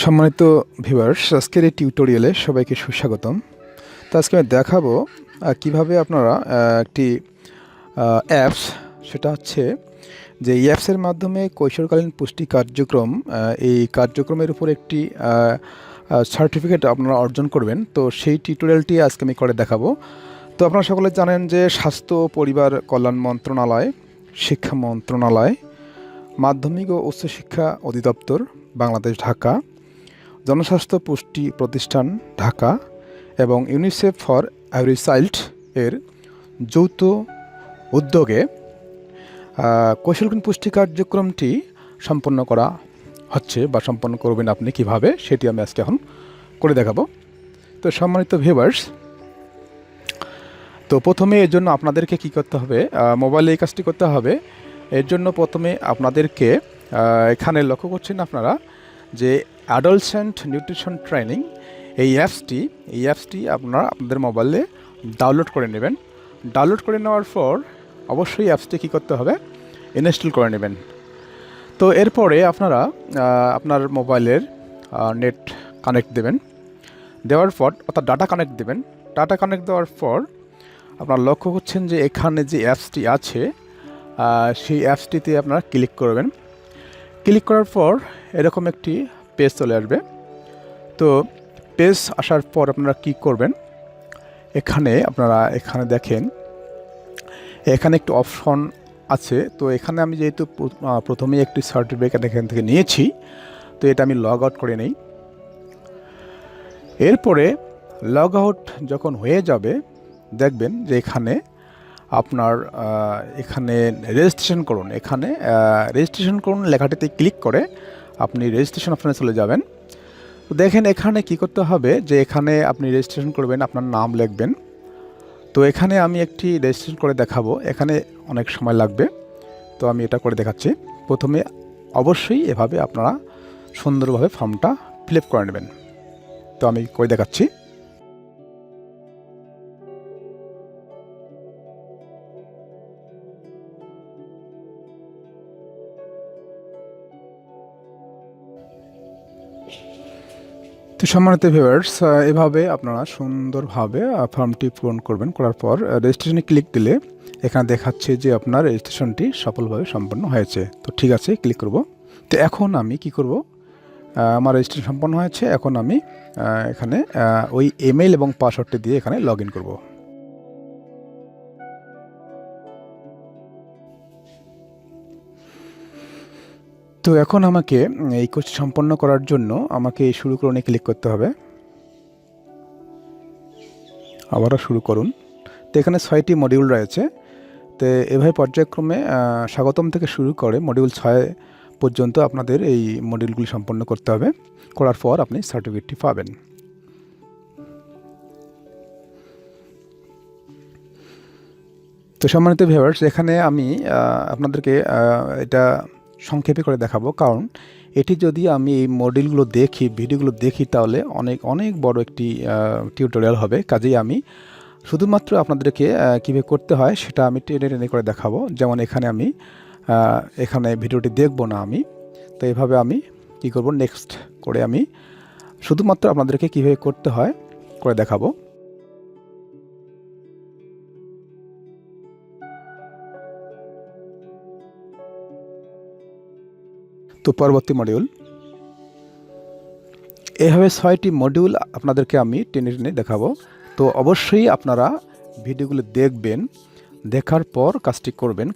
সম্মানিত ভিভার্স আজকের এই টিউটোরিয়ালে সবাইকে সুস্বাগতম। তো আজকে আমি দেখাবো কীভাবে আপনারা একটি অ্যাপস সেটা হচ্ছে যে এই অ্যাপসের মাধ্যমে কৈশোরকালীন পুষ্টি কার্যক্রম এই কার্যক্রমের উপর একটি সার্টিফিকেট আপনারা অর্জন করবেন। তো সেই টিউটোরিয়ালটি আজকে আমি করে দেখাবো। তো আপনারা সকলে জানেন যে স্বাস্থ্য, পরিবার কল্যাণ মন্ত্রণালয়, শিক্ষা মন্ত্রণালয় মাধ্যমিক ও উচ্চশিক্ষা অধিদপ্তর, বাংলাদেশ, ঢাকা। জনস্বাস্থ্য পুষ্টি প্রতিষ্ঠান, ঢাকা। এবং ইউনিসেফ ফর এভরি চাইল্ড এর যৌথ উদ্যোগে কৌশলগুণ পুষ্টি কার্যক্রমটি সম্পন্ন করা হচ্ছে বা সম্পন্ন করবেন আপনি কীভাবে, সেটি আমি আজকে এখন করে দেখাবো। তো সম্মানিত ভিউয়ার্স তো প্রথমে এর জন্য আপনাদেরকে কি করতে হবে মোবাইলে এই কাজটি করতে হবে এর জন্য প্রথমে আপনাদেরকে এখানে লক্ষ্য করছেন আপনারা যে অ্যাডলসেন্ট নিউট্রিশন ট্রেনিং এই অ্যাপসটি এই অ্যাপসটি আপনারা আপনাদের মোবাইলে ডাউনলোড করে নেবেন। ডাউনলোড করে নেওয়ার পর অবশ্যই অ্যাপসটি কী করতে হবে? ইনস্টল করে নেবেন। তো এরপরে আপনারা আপনার মোবাইলের নেট কানেক্ট দেবেন। দেওয়ার পর, অর্থাৎ ডাটা কানেক্ট দেবেন। ডাটা কানেক্ট দেওয়ার পর আপনারা লক্ষ্য করছেন যে এখানে যে অ্যাপসটি আছে সেই অ্যাপসটিতে আপনারা ক্লিক করবেন। ক্লিক করার পর এরকম একটি পেজ চলে আসবে। তো পেজ আসার পর আপনারা কি করবেন? এখানে আপনারা এখানে দেখেন এখানে একটি অপশন আছে। তো এখানে আমি যেহেতু প্র- আহ, প্রথমেই একটি সার্টিফিকেট এখান থেকে নিয়েছি তো এটা আমি লগ আউট করে নেই। এরপরে লগ আউট যখন হয়ে যাবে দেখবেন যে এখানে আপনার এখানে রেজিস্ট্রেশন করুন। এখানে রেজিস্ট্রেশন করুন, লেখাটিতে ক্লিক করে আপনি রেজিস্ট্রেশন অপশানে চলে যাবেন। তো দেখেন এখানে কি করতে হবে যে এখানে আপনি রেজিস্ট্রেশন করবেন, আপনার নাম লিখবেন। তো এখানে আমি একটি রেজিস্ট্রেশন করে দেখাবো। এখানে অনেক সময় লাগবে। তো আমি এটা করে দেখাচ্ছি। প্রথমে অবশ্যই এভাবে আপনারা সুন্দরভাবে ফর্মটা ফিল আপ করে নেবেন। তো আমি করে দেখাচ্ছি। তো সম্মানিত ভিউয়ার্স এভাবে আপনারা সুন্দরভাবে ফর্মটি পূরণ করবেন, করার পর রেজিস্ট্রেশনে ক্লিক দিলে এখানে দেখাচ্ছে যে আপনার রেজিস্ট্রেশনটি সফলভাবে সম্পন্ন হয়েছে। তো ঠিক আছে ক্লিক করব। তো এখন আমি কি করব? আমার রেজিস্ট্রেশন সম্পন্ন হয়েছে। এখন আমি এখানে ওই ইমেল এবং পাসওয়ার্ডটি দিয়ে এখানে লগ ইন করব। তো এখন আমাকে এই কোর্স সম্পন্ন করার জন্য আমাকে শুরু করুনে ক্লিক করতে হবে। আবারও শুরু করুন। তো এখানে ছয়টি মডিউল রয়েছে। তো এভাবে পর্যায়ক্রমে স্বাগতম থেকে শুরু করে মডিউল ছয় পর্যন্ত আপনাদের এই মডিউলগুলি সম্পন্ন করতে হবে। করার পর আপনি সার্টিফিকেটটি পাবেন। তো সম্মানিত ভিউয়ার্স এখানে আমি আপনাদেরকে এটা সংক্ষেপে করে দেখাবো। কারণ এটি যদি আমি এই মডেলগুলো দেখি ভিডিওগুলো দেখি, তাহলে অনেক অনেক বড় একটি টিউটোরিয়াল হবে। কাজেই আমি শুধুমাত্র আপনাদেরকে কীভাবে করতে হয় সেটা আমি টেনে টেনে করে দেখাবো। যেমন এখানে আমি এখানে ভিডিওটি দেখব না আমি। তো এভাবে আমি কী করব? নেক্সট করে আমি শুধুমাত্র আপনাদেরকে কীভাবে করতে হয়, করে দেখাবো। তো পরবর্তী মডিউল এভাবে ছয়টি মডিউল আপনাদেরকে আমি টেনে টেনে দেখাবো। তো অবশ্যই আপনারা ভিডিওগুলো দেখবেন, দেখার পর কাজটি করবেন।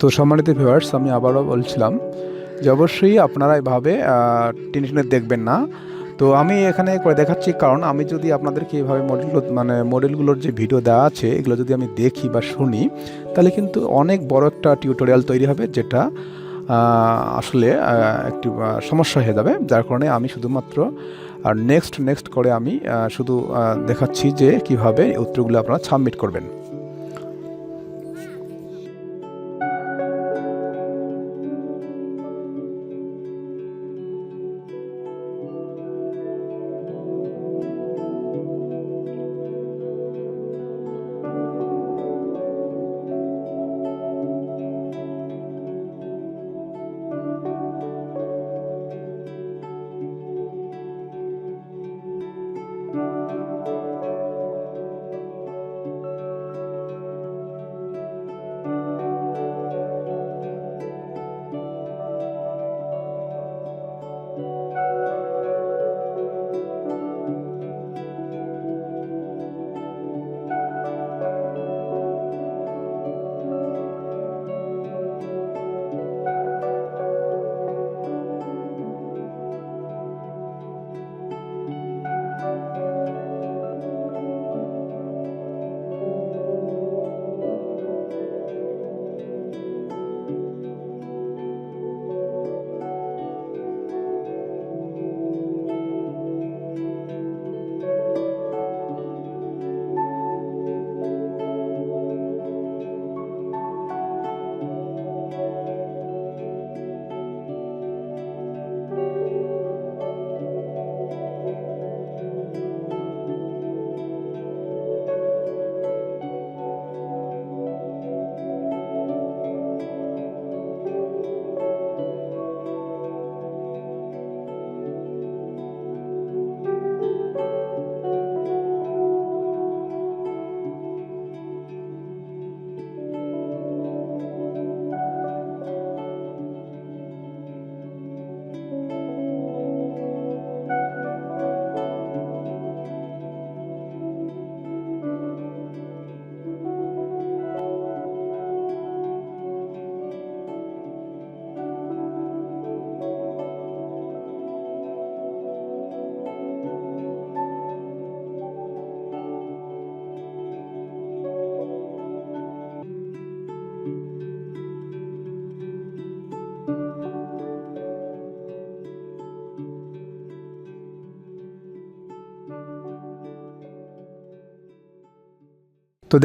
তো সম্মানিত ভিউয়ার্স আমি আবারও বলছিলাম যে অবশ্যই আপনারা এভাবে আহ, টেনে টেনে দেখবেন না। তো আমি এখানে করে দেখাচ্ছি কারণ আমি যদি আপনাদেরকে এইভাবে মডেল মানে মডেলগুলোর যে ভিডিও দেওয়া আছে এগুলো যদি আমি দেখি বা শুনি তাহলে কিন্তু অনেক বড় একটা টিউটোরিয়াল তৈরি হবে যেটা আসলে একটি সমস্যা হয়ে যাবে। যার কারণে আমি শুধুমাত্র আর নেক্সট নেক্সট করে আমি শুধু দেখাচ্ছি যে কীভাবে উত্তরগুলো আপনারা সাবমিট করবেন।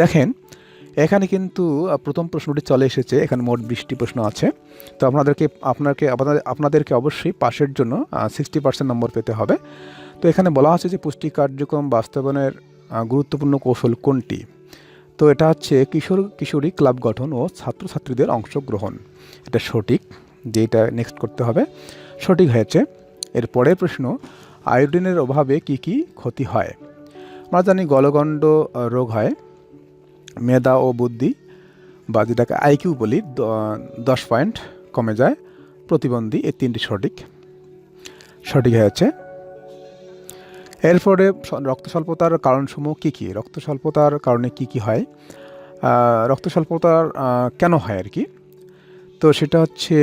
দেখেন, এখানে কিন্তু প্রথম প্রশ্নটি চলে এসেছে। এখানে মোট বিশটি প্রশ্ন আছে। তো আপনাদেরকে, আপনাকে, আপনাদের, আপনাদেরকে অবশ্যই পাশের জন্য সিক্সটি পার্সেন্ট নম্বর পেতে হবে। তো এখানে বলা আছে যে, পুষ্টি কার্যক্রম বাস্তবায়নের গুরুত্বপূর্ণ কৌশল কোনটি? তো এটা হচ্ছে কিশোর, কিশোরী ক্লাব গঠন ও ছাত্রছাত্রীদের অংশগ্রহণ। এটা সঠিক, যে এটা নেক্সট করতে হবে। সঠিক হয়েছে। এর পরের প্রশ্ন, আয়োডিনের অভাবে কি কি ক্ষতি হয়? আমরা জানি গলগণ্ড রোগ হয়। মেধা ও বুদ্ধি বা যেটাকে আইকিউ বলি দশ পয়েন্ট কমে যায়। প্রতিবন্ধী এই তিনটি সঠিক। সঠিক হয়েছে এরপরে রক্ত স্বল্পতার কারণসমূহ কী কী? রক্ত স্বল্পতার কারণে কি কি হয়? রক্ত স্বল্পতার কেন হয় আর কি? তো সেটা হচ্ছে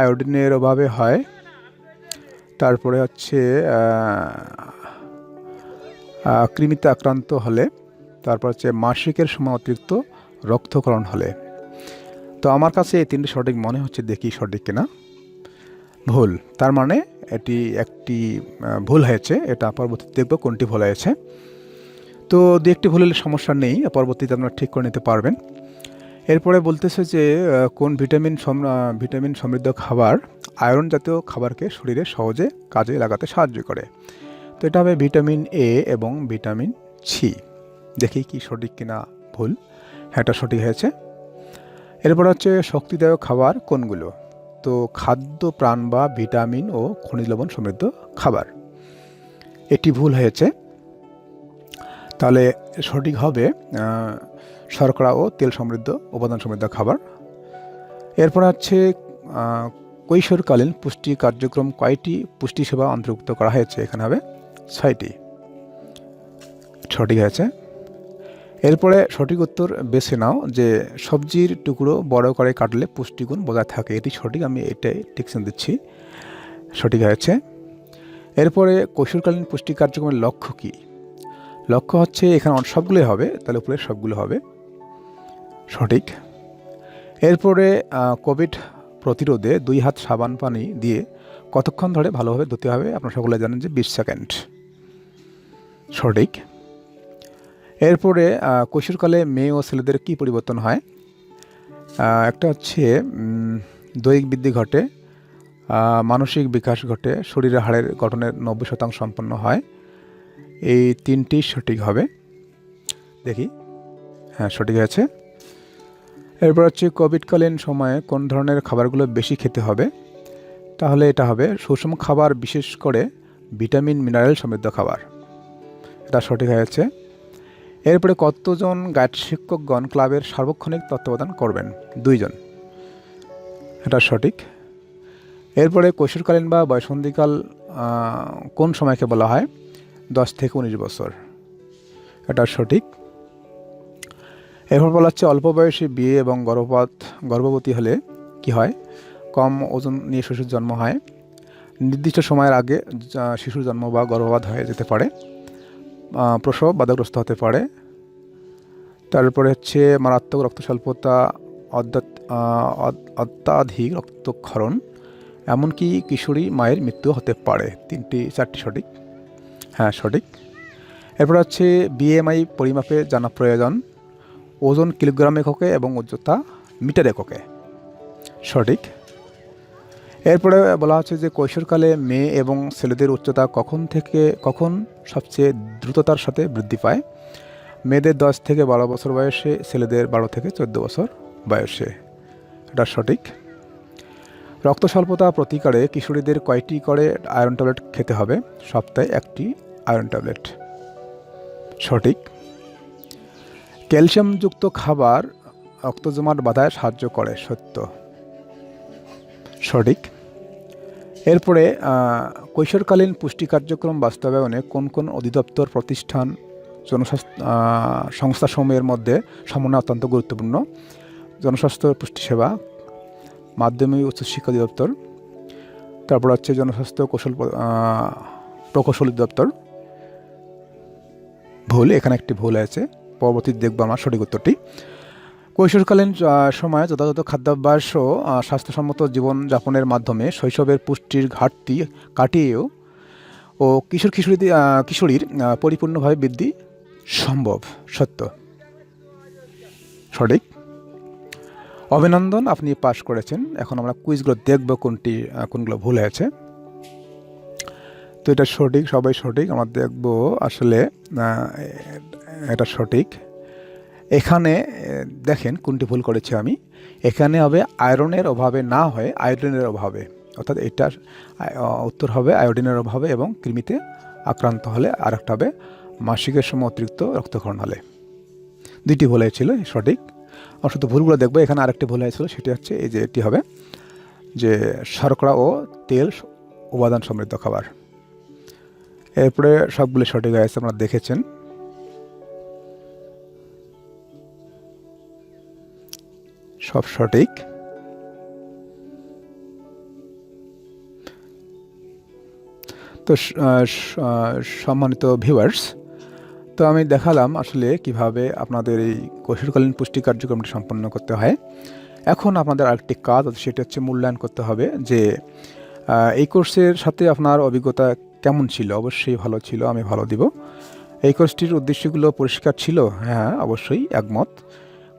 আয়োডিনের অভাবে হয়। তারপরে হচ্ছে কৃমিতে আক্রান্ত হলে তারপর হচ্ছে মাসিকের সময় অতিরিক্ত রক্তকরণ হলে। তো আমার কাছে এই তিনটি সঠিক মনে হচ্ছে দেখি সঠিক কিনা। ভুল, তার মানে এটি একটি ভুল হয়েছে, এটা পরবর্তীতে দেখব কোনটি ভুল হয়েছে। তো দু একটি ভুল হলে সমস্যা নেই, পরবর্তীতে আপনারা ঠিক করে নিতে পারবেন। এরপরে বলতেছে যে কোন ভিটামিন ভিটামিন সমৃদ্ধ খাবার আয়রন জাতীয় খাবারকে শরীরে সহজে কাজে লাগাতে সাহায্য করে। তো এটা হবে ভিটামিন এ এবং ভিটামিন সি দেখি কি সঠিক কিনা ভুল। হ্যাঁ এটা সঠিক হয়েছে। এরপর হচ্ছে শক্তিদায়ক খাবার কোনগুলো? তো খাদ্য, প্রাণ বা ভিটামিন ও খনিজ লবণ সমৃদ্ধ খাবার। এটি ভুল হয়েছে। তাহলে সঠিক হবে শর্করা ও তেল সমৃদ্ধ, উপাদান সমৃদ্ধ খাবার। এরপর হচ্ছে কৈশোরকালীন পুষ্টি কার্যক্রম কয়টি পুষ্টি সেবা অন্তর্ভুক্ত করা হয়েছে? এখানে হবে ছয়টি। সঠিক হয়েছে। এরপরে সঠিক উত্তর বেছে নাও যে সবজির টুকরো বড় করে কাটলে পুষ্টিগুণ বজায় থাকে। এটি সঠিক, আমি এটাই টিকশন দিচ্ছি। সঠিক হয়েছে। এরপরে কৈশোরকালীন পুষ্টি কার্যক্রমের লক্ষ্য কী? লক্ষ্য হচ্ছে এখানে সবগুলোই হবে, তাহলে উপরে সবগুলো হবে। সঠিক। এরপরে কোভিড প্রতিরোধে দুই হাত সাবান পানি দিয়ে কতক্ষণ ধরে ভালোভাবে ধুতে হবে? আপনারা সকলে জানেন যে বিশ সেকেন্ড। সঠিক। এরপরে কৈশোরকালে মেয়ে ও ছেলেদের কী পরিবর্তন হয়? একটা হচ্ছে দৈহিক বৃদ্ধি ঘটে মানসিক বিকাশ ঘটে, শরীরের হাড়ের গঠনের নব্বই শতাংশ সম্পন্ন হয়। এই তিনটি সঠিক হবে। দেখি। হ্যাঁ সঠিক আছে এরপর হচ্ছে, কোভিডকালীন সময়ে কোন ধরনের খাবারগুলো বেশি খেতে হবে? তাহলে এটা হবে, সুষম খাবার বিশেষ করে ভিটামিন, মিনারেল সমৃদ্ধ খাবার। এটা সঠিক হয়েছে। এরপরে কতজন গাইড শিক্ষকগণ ক্লাবের সার্বক্ষণিক তত্ত্বাবধান করবেন? দুইজন। এটা সঠিক। এরপরে কৈশোরকালীন বা বয়সন্ধিকাল কোন সময়কে বলা হয়? দশ থেকে উনিশ বছর। এটা সঠিক। এরপর বলা হচ্ছে, অল্প বয়সে বিয়ে এবং গর্ভপাত, গর্ভবতী হলে কি হয়? কম ওজন নিয়ে শিশুর জন্ম হয়। নির্দিষ্ট সময়ের আগে শিশুর জন্ম বা গর্ভপাত হয়ে যেতে পারে। প্রসব বাধাগ্রস্ত হতে পারে। তারপরে হচ্ছে মারাত্মক রক্ত স্বল্পতা অধ্যাত- অত্যাধিক রক্তক্ষরণ, এমনকি কিশোরী মায়ের মৃত্যু হতে পারে। তিনটি, চারটি সঠিক? হ্যাঁ সঠিক। এরপর হচ্ছে বিএমআই পরিমাপে জানা প্রয়োজন। ওজন কিলোগ্রাম এককে এবং উচ্চতা মিটার এককে। সঠিক। এরপরে বলা হচ্ছে যে কৈশোরকালে মেয়ে এবং ছেলেদের উচ্চতা কখন থেকে, কখন সবচেয়ে দ্রুততার সাথে বৃদ্ধি পায়? মেয়েদের দশ থেকে বারো বছর বয়সে, ছেলেদের বারো থেকে চোদ্দ বছর বয়সে। এটা সঠিক। রক্ত স্বল্পতা প্রতিকারে কিশোরীদের কয়টি করে আয়রন ট্যাবলেট খেতে হবে? সপ্তাহে একটি আয়রন ট্যাবলেট। সঠিক। ক্যালসিয়ামযুক্ত খাবার রক্ত জমাট বাধায় সাহায্য করে, সত্য। সঠিক। এরপরে কৈশোরকালীন পুষ্টি কার্যক্রম বাস্তবায়নে কোন কোন অধিদপ্তর, প্রতিষ্ঠান, জনস্বাস্থ্য সংস্থাসমূহের মধ্যে সমন্বয় অত্যন্ত গুরুত্বপূর্ণ? জনস্বাস্থ্য পুষ্টি সেবা, মাধ্যমিক উচ্চশিক্ষা অধিদপ্তর, তারপর হচ্ছে জনস্বাস্থ্য কৌশল প্রকৌশল অধিদপ্তর। ভুল, এখানে একটি ভুল আছে, পরবর্তী দেখব আমার সঠিক উত্তরটি। কৈশোরকালীন সময়ে যথাযথ খাদ্যাভ্যাস ও স্বাস্থ্যসম্মত জীবনযাপনের মাধ্যমে শৈশবের পুষ্টির ঘাটতি কাটিয়েও ও কিশোর কিশোরী কিশোরীর পরিপূর্ণভাবে বৃদ্ধি সম্ভব। সত্য। সঠিক। অভিনন্দন, আপনি পাশ করেছেন। এখন আমরা কুইজগুলো দেখব কোনটি কোনগুলো ভুল হয়েছে। তো এটা সঠিক, সবাই সঠিক। আমরা দেখব আসলে এটা সঠিক। এখানে দেখেন কোনটি ভুল করেছি আমি। এখানে হবে আয়রনের অভাবে না হয়ে, আয়োডিনের অভাবে। অর্থাৎ এটার উত্তর হবে আয়োডিনের অভাবে এবং কৃমিতে আক্রান্ত হলে আর একটা হবে মাসিকের সময় অতিরিক্ত রক্তক্ষরণ হলে। দুইটি ভুল হয়েছিল, সঠিক। আর শুধু ভুলগুলো দেখব, এখানে আরেকটি ভুল হয়েছিল, সেটি হচ্ছে এই যে এটি হবে যে শর্করা ও তেল উপাদান সমৃদ্ধ খাবার। এরপরে সবগুলো সঠিক হয়েছে, আপনারা দেখেছেন। সব সঠিক? তো সম্মানিত ভিউয়ার্স তো আমি দেখালাম আসলে কীভাবে আপনাদের এই কৈশোরকালীন পুষ্টি কার্যক্রমটি সম্পন্ন করতে হয়। এখন আপনাদের আরেকটি কাজ আছে, সেটা হচ্ছে মূল্যায়ন করতে হবে যে এই কোর্সের সাথে আপনার অভিজ্ঞতা কেমন ছিল? অবশ্যই ভালো ছিল, আমি ভালো দিব। এই কোর্সটির উদ্দেশ্যগুলো পরিষ্কার ছিল? হ্যাঁ অবশ্যই একমত।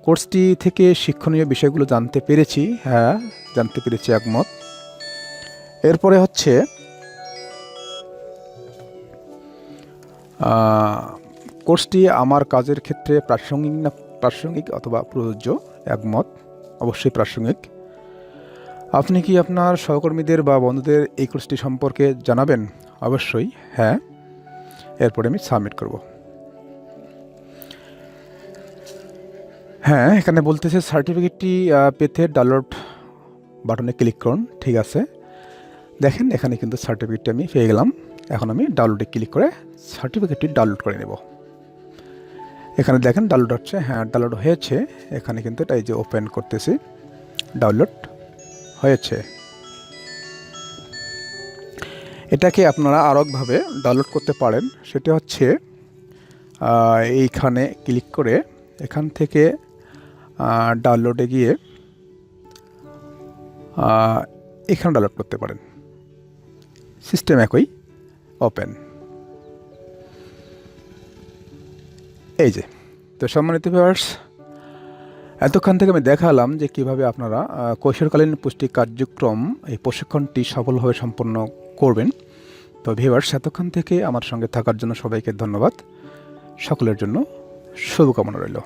কোর্সটি থেকে শিক্ষণীয় বিষয়গুলো জানতে পেরেছি হ্যাঁ জানতে পেরেছি একমত। এরপরে হচ্ছে কোর্সটি আমার কাজের ক্ষেত্রে প্রাসঙ্গিক না, প্রাসঙ্গিক অথবা প্রযোজ্য, একমত, অবশ্যই প্রাসঙ্গিক। আপনি কি আপনার সহকর্মীদের বা বন্ধুদের এই কোর্সটি সম্পর্কে জানাবেন? অবশ্যই হ্যাঁ। এরপরে আমি সাবমিট করব। হ্যাঁ এখানে বলতেছে সার্টিফিকেটটি পেতে ডাউনলোড বাটনে ক্লিক করুন, ঠিক আছে? দেখেন, এখানে কিন্তু সার্টিফিকেটটি আমি পেয়ে গেলাম। এখন আমি ডাউনলোডে ক্লিক করে সার্টিফিকেটটি ডাউনলোড করে নেব। এখানে দেখেন ডাউনলোড হচ্ছে হ্যাঁ ডাউনলোড হয়েছে। এখানে কিন্তু এটা এই যে ওপেন করতেছি ডাউনলোড হয়েছে। এটাকে আপনারা আরকভাবে ডাউনলোড করতে পারেন। সেটা হচ্ছে এইখানে ক্লিক করে এখান থেকে ডাউনলোডে গিয়ে এখানে ডাউনলোড করতে পারেন। সিস্টেম একই ওপেন এই যে, তো সম্মানিত ভিউয়ার্স এতক্ষণ থেকে আমি দেখালাম যে কীভাবে আপনারা কৈশোরকালীন পুষ্টি কার্যক্রম, এই প্রশিক্ষণটি সফলভাবে সম্পন্ন করবেন। তো ভিউয়ার্স এতক্ষণ থেকে আমার সঙ্গে থাকার জন্য সবাইকে ধন্যবাদ। সকলের জন্য শুভকামনা রইল।